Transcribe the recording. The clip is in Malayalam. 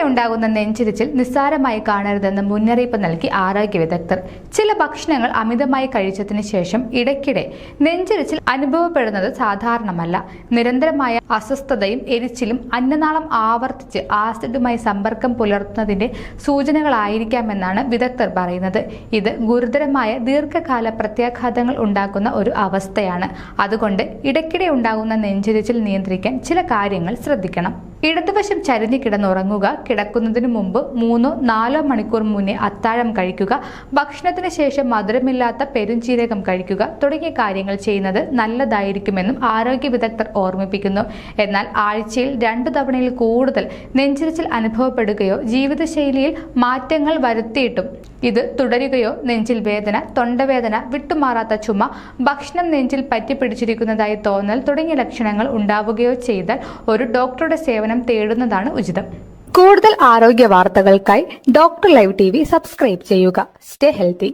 ഇടയ്ക്കിടെ ഉണ്ടാകുന്ന നെഞ്ചിരിച്ചിൽ നിസ്സാരമായി കാണരുതെന്ന് മുന്നറിയിപ്പ് നൽകി ആരോഗ്യ വിദഗ്ധർ. ചില ഭക്ഷണങ്ങൾ അമിതമായി കഴിച്ചതിന് ശേഷം ഇടയ്ക്കിടെ നെഞ്ചിരിച്ചിൽ അനുഭവപ്പെടുന്നത് സാധാരണമല്ല. നിരന്തരമായ അസ്വസ്ഥതയും എരിച്ചിലും അന്നനാളം ആവർത്തിച്ച് ആസിഡുമായി സമ്പർക്കം പുലർത്തുന്നതിന്റെ സൂചനകളായിരിക്കാമെന്നാണ് വിദഗ്ധർ പറയുന്നത്. ഇത് ഗുരുതരമായ ദീർഘകാല പ്രത്യാഘാതങ്ങൾ ഉണ്ടാക്കുന്ന ഒരു അവസ്ഥയാണ്. അതുകൊണ്ട് ഇടയ്ക്കിടെ ഉണ്ടാകുന്ന നെഞ്ചിരിച്ചിൽ നിയന്ത്രിക്കാൻ ചില കാര്യങ്ങൾ ശ്രദ്ധിക്കണം. ഇടതുവശം ചരിഞ്ഞു കിടന്നുറങ്ങുക കിടക്കുന്നതിന് മുമ്പ് മൂന്നോ നാലോ മണിക്കൂർ മുന്നേ അത്താഴം കഴിക്കുക ഭക്ഷണത്തിന് ശേഷം മധുരമില്ലാത്ത പെരുംജീരകം കഴിക്കുക തുടങ്ങിയ കാര്യങ്ങൾ ചെയ്യുന്നത് നല്ലതായിരിക്കുമെന്നും ആരോഗ്യ വിദഗ്ധർ ഓർമ്മിപ്പിക്കുന്നു. എന്നാൽ ആഴ്ചയിൽ രണ്ടു തവണയിൽ കൂടുതൽ നെഞ്ചിരിച്ചിൽ അനുഭവപ്പെടുകയോ ജീവിതശൈലിയിൽ മാറ്റങ്ങൾ വരുത്തിയിട്ടും ഇത് തുടരുകയോ നെഞ്ചിൽ വേദന തൊണ്ടവേദന വിട്ടുമാറാത്ത ചുമ ഭക്ഷണം നെഞ്ചിൽ പറ്റിപ്പിടിച്ചിരിക്കുന്നതായി തോന്നൽ തുടങ്ങിയ ലക്ഷണങ്ങൾ ഉണ്ടാവുകയോ ചെയ്താൽ ഒരു ഡോക്ടറുടെ സേവനം തേടുന്നതാണ് ഉചിതം. കൂടുതൽ ആരോഗ്യ വാർത്തകൾക്കായി ഡോക്ടർ ലൈവ് ടി സബ്സ്ക്രൈബ് ചെയ്യുക. Stay healthy